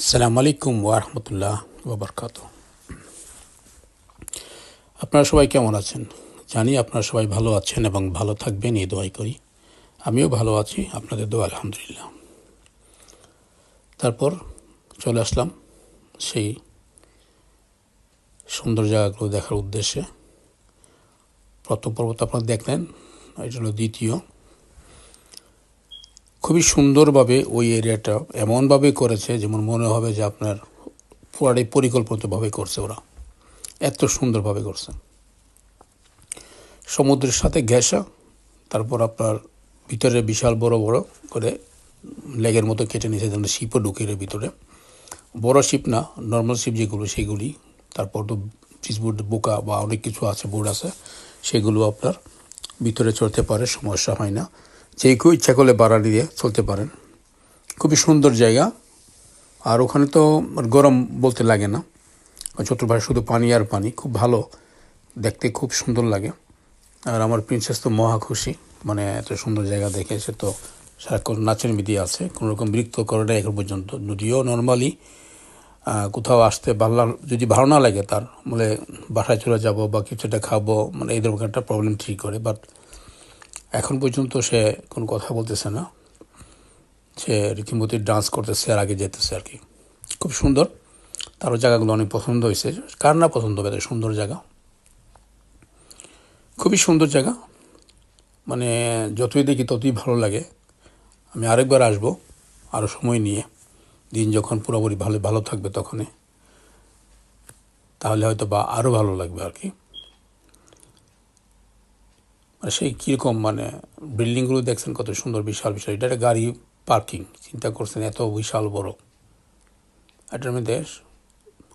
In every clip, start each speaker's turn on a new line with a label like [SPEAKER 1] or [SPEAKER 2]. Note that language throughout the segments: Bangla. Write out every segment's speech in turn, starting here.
[SPEAKER 1] আসসালামু আলাইকুম ওয়ারহমতুল্লাহ ওবরকাত আপনারা সবাই কেমন আছেন? জানি আপনারা সবাই ভালো আছেন এবং ভালো থাকবেন, এই দোয়াই করি। আমিও ভালো আছি, আপনাদের দোয়া আলহামদুলিল্লাহ। তারপর চলে আসলাম সেই সুন্দর জায়গাগুলো দেখার উদ্দেশ্যে। প্রথম পর্বত আপনারা দেখলেন, এটা হলো দ্বিতীয়। খুবই সুন্দরভাবে ওই এরিয়াটা এমনভাবে করেছে যেমন মনে হবে যে আপনার পুরাটাই পরিকল্পিতভাবে করছে ওরা। এত সুন্দরভাবে করছে। সমুদ্রের সাথে ঘেঁষা, তারপর আপনার ভিতরে বিশাল বড় বড় করে লেগের মতো কেটে নিয়েছে, যেন শিপও ঢুকিয়ে ভিতরে। বড় শিপ না নর্মাল শিপ যেগুলো, সেগুলি। তারপর তো ফিসবোর্ড বোকা বা অনেক কিছু আছে, বোর্ড আছে, সেগুলো আপনার ভিতরে চলতে পারে, সমস্যা হয় না। যে কেউ ইচ্ছা করলে বাড়া দিয়ে চলতে পারেন। খুবই সুন্দর জায়গা। আর ওখানে তো গরম বলতে লাগে না। চতুর্ভাষে শুধু পানি আর পানি। খুব ভালো। দেখতে খুব সুন্দর লাগে। আর আমার প্রিন্সেস তো মহা খুশি। মানে এত সুন্দর জায়গা দেখে সে তো সারাক্ষণ নাচের মিদি আছে। কোনো রকম বিরক্ত করে না এখন পর্যন্ত। যদিও নর্মালি কোথাও আসতে ভালো যদি ভালো না লাগে তার মানে বাসায় চলে যাব বা কিছুটা খাব মানে এই ধরনের একটা প্রবলেম ঠিক করে। বাট এখন পর্যন্ত সে কোনো কথা বলতেছে না। সে রীতিমতো ডান্স করতেছে আর আগে যেতেছে আর কি। খুব সুন্দর। তারও জায়গাগুলো অনেক পছন্দ হয়েছে। কার না পছন্দ হবে সুন্দর জায়গা। খুবই সুন্দর জায়গা। মানে যতই দেখি ততই ভালো লাগে। আমি আরেকবার আসব আরও সময় নিয়ে। দিন যখন পুরোপুরি ভালো ভালো থাকবে তখনই। তাহলে হয়তো বা আরও ভালো লাগবে আর কি। মানে সেই কীরকম মানে বিল্ডিংগুলো দেখছেন কত সুন্দর বিশাল বিশাল। এটা একটা গাড়ি পার্কিং, চিন্তা করছেন এত বিশাল বড়। এটার মধ্যে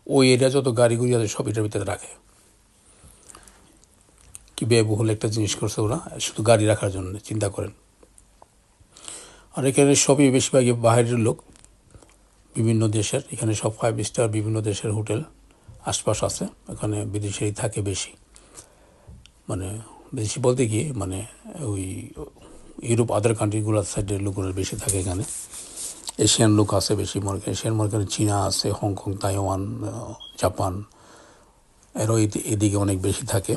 [SPEAKER 1] ওই এরিয়া যত গাড়িগুলি আছে সব এটার ভিতরে রাখে। কি ব্যয়বহুল একটা জিনিস করছে ওরা, শুধু গাড়ি রাখার জন্য, চিন্তা করেন। আর এখানে সবই বেশিরভাগই বাইরের লোক, বিভিন্ন দেশের, এখানে সব ফাইভ স্টার বিভিন্ন দেশের হোটেল, আশপাশ আছে এখানে বিদেশেই থাকে বেশি। মানে বেশি বলতে কি মানে ওই ইউরোপ আদার কান্ট্রিগুলোর সাইডের লোকগুলো বেশি থাকে এখানে। এশিয়ান লোক আছে বেশি করেন এশিয়ান করেন চীনা আছে হংকং তাইওয়ান জাপান এরও এদিকে অনেক বেশি থাকে।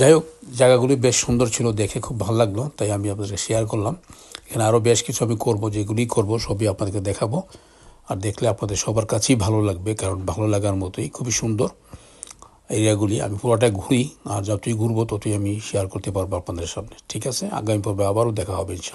[SPEAKER 1] যাই হোক, জায়গাগুলি বেশ সুন্দর ছিল, দেখে খুব ভালো লাগল, তাই আমি আপনাদেরকে শেয়ার করলাম। এখানে আরও বেশ কিছু আমি করব, যেগুলি করব, সবই আপনাদেরকে দেখাবো। আর দেখলে আপনাদের সবার কাছেই ভালো লাগবে, কারণ ভালো লাগার মতোই, খুবই সুন্দর। এরিয়াগুলি আমি পুরোটাই ঘুরি, আর যতই ঘুরবো ততই আমি শেয়ার করতে পারব আপনাদের সামনে। ঠিক আছে? আগামী পর্বে আবারও দেখা হবে, ইনশাআল্লাহ।